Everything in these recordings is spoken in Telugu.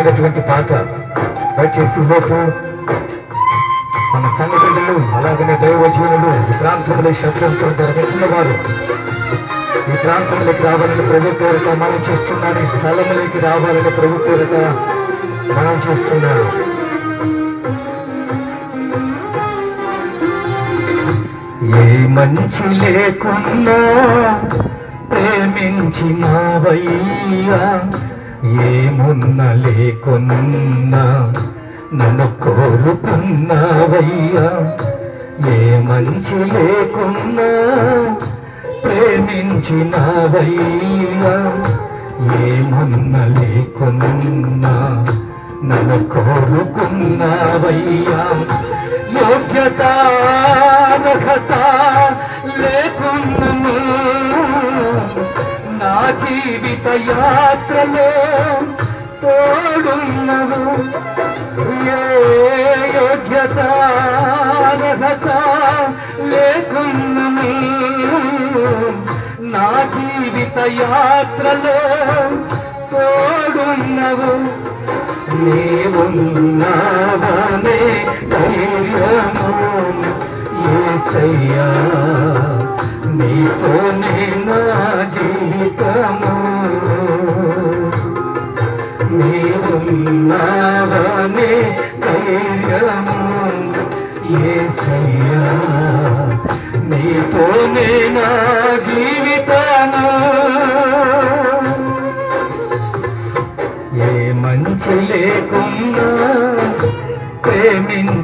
ఇష్టమైనటువంటి పాట దయచేసి లోపు మన సంఘటనలు అలాగనే దైవజీవులు ఈ ప్రాంతంలో శబ్దంతో జరుగుతున్న వారు ఈ ప్రాంతంలోకి రావాలని ప్రభు పేరిట మనం చేస్తున్నారు ఈ స్థలంలోకి రావాలని ప్రభు పేరిట మనం చేస్తున్నారు ఏ మంచి లేకున్నా ప్రేమించినవయ్యా. ఏమున్న లేకున్నా నన్ను కోరుకున్నావయ్యా. ఏ మంచి లేకున్నా? ప్రేమించినవయ్యా. ఏమున్న లేకున్నా నన్ను కోరుకున్నావయ్యా. యోగ్యత అర్హత జీవిత యాత్రలో తోడున్నవు ఏ యోగ్యత అర్హత లేకున్నను. నా జీవిత యాత్రలో తోడున్నవు. నీవున్నావనే ధైర్యము. ఏ సయ్యా నీతో నేను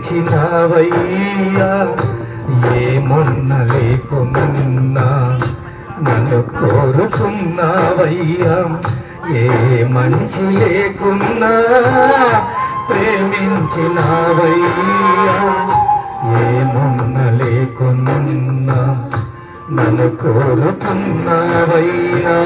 ప్రేమించినవయ్యా ఏమన్న మొన్న లేకున్నా నన్ను కోరుకున్నావయ్యా? ఏ మనిషి లేకున్నా ప్రేమించినావయ్యా? ఏ లేకున్నా నన్ను కోరుకున్నావయ్యా?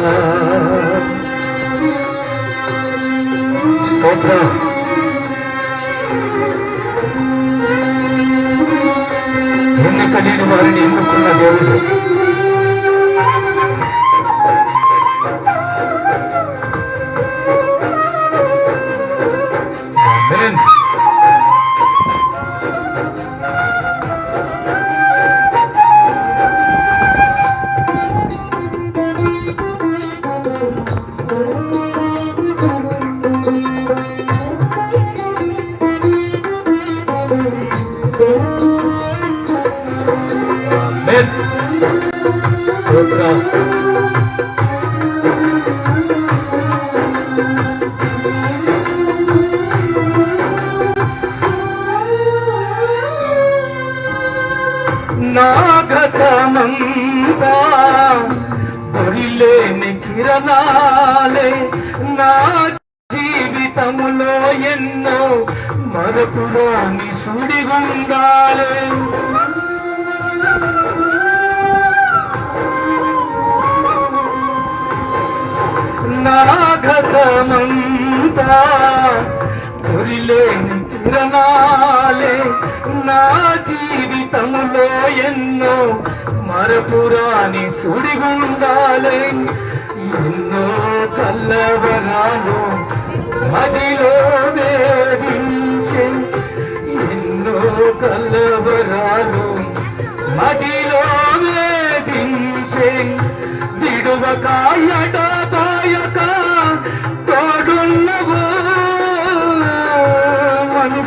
ஆண்டவரின் என்று சொன்ன போது స్తోత్రం. నాగతమంతా బొరిలేని కిరణాలే నా జీవితములో ఎన్నో మరపురాని సుడిగుండాలే. గురిలేని నా జీవితంలో ఎన్నో మరపురాని సుడిగుండాలే ఎన్నో కల్లవరాలు మదిలో వేధించే ఎన్నో కల్లవరాలు మది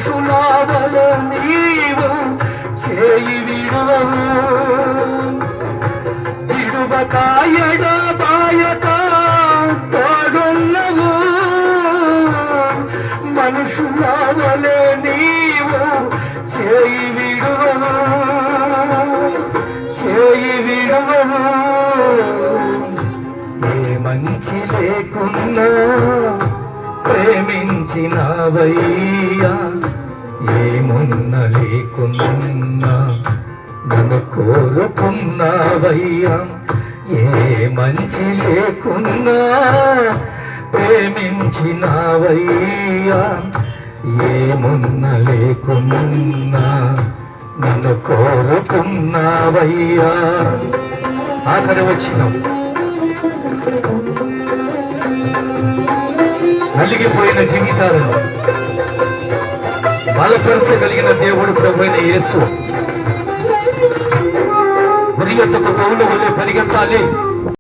మనుషులావల నీవు చేయి విడువవు విడువకాయడ బాయక తోడున్నవు మనుషులావల నీవు చేయి విడువవు చేయి విడువవు ఏ మంచి లేకున్నా ప్రేమించినవయ్యా ఏమున్న లేకున్నా నన్ను కోరుకున్నావయ్యా ఏ మంచి లేకున్నా ప్రేమించినవయ్యా ఏమున్న లేకున్నా నన్ను కోరుకున్నావయ్యా. ఆఖరి వచ్చినాం. నలిగిపోయిన జీవితాలను బలపరచగలిగిన దేవుడు ప్రభుత్వ యేసు. గురి పౌలు వల్లే పరిగెత్తాలి.